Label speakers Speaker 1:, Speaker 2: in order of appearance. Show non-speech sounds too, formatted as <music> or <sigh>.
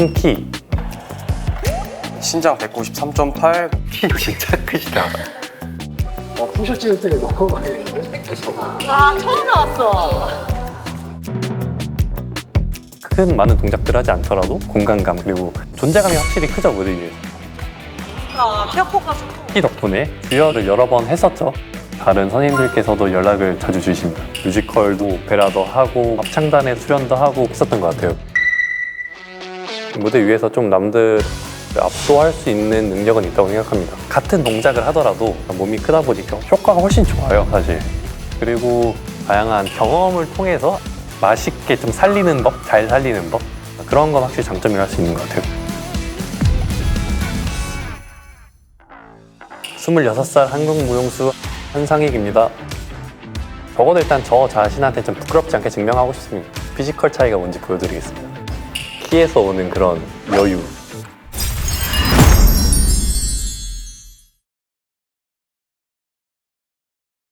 Speaker 1: 큰 키.
Speaker 2: 신장 193.8 <laughs>
Speaker 1: 키 진짜 크시다.
Speaker 3: 어, 푸셔 찍을 때 너무 많이 했는데?
Speaker 4: 아 처음 나왔어.
Speaker 1: 큰 많은 동작들 하지 않더라도 공간감 그리고 존재감이 확실히 크죠 무대 위에서.
Speaker 4: 아 키가 커가지고.
Speaker 1: 키 덕분에 듀얼을 여러 번 했었죠. 다른 선생님들께서도 연락을 자주 주십니다. 뮤지컬도 오페라도 하고 합창단에 수련도 하고 했었던 것 같아요. 무대 위에서 좀 남들 압도할 수 있는 능력은 있다고 생각합니다. 같은 동작을 하더라도 몸이 크다 보니까 효과가 훨씬 좋아요, 사실. 그리고 다양한 경험을 통해서 맛있게 좀 살리는 법, 잘 살리는 법 그런 건 확실히 장점이라 할 수 있는 것 같아요. 26살 한국 무용수 한상익입니다. 적어도 일단 저 자신한테 좀 부끄럽지 않게 증명하고 싶습니다. 피지컬 차이가 뭔지 보여드리겠습니다. 키에서 오는 그런 여유,